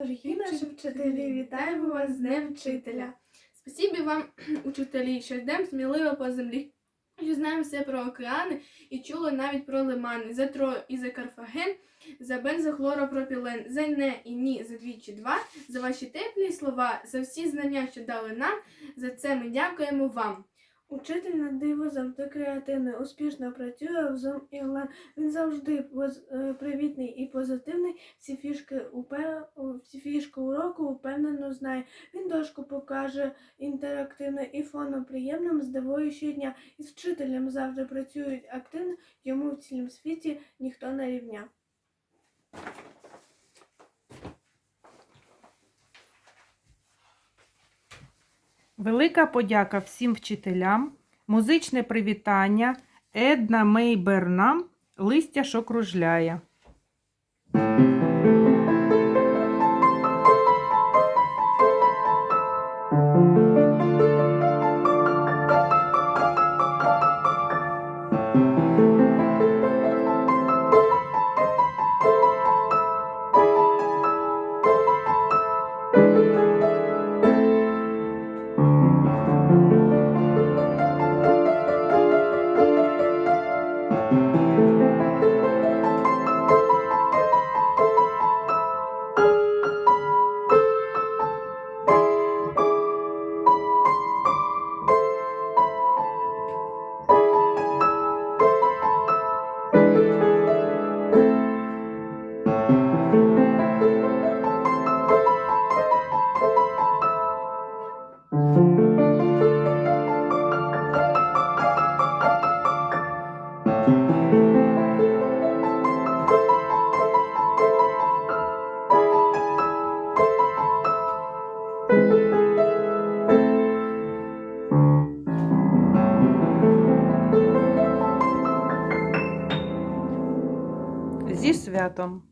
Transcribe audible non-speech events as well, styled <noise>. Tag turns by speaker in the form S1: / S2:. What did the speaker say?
S1: Дорогі наші вчителі, вітаємо вас з Днем вчителя.
S2: Спасибі вам, <clears throat> учителі, що йдемо сміливо по землі. Що знаємо все про океани і чули навіть про лимани, за Трою і за Карфаген, за бензохлоропропілен, за не і ні, за двічі два, за ваші теплі слова, за всі знання, що дали нам. За це ми дякуємо вам.
S1: Учитель на диво завжди креативний, успішно працює в Zoom і онлайн. Він завжди е, привітний і позитивний. Всі фішки, упе... всі фішки уроку впевнено знає. Він дошку покаже інтерактивно і фоном приємним, здивує щодня. І з вчителем завжди працюють активно, йому в цілому світі ніхто не рівня.
S3: Велика подяка всім вчителям, музичне привітання Една Мейбернам листя, що кружляє. Зі святом!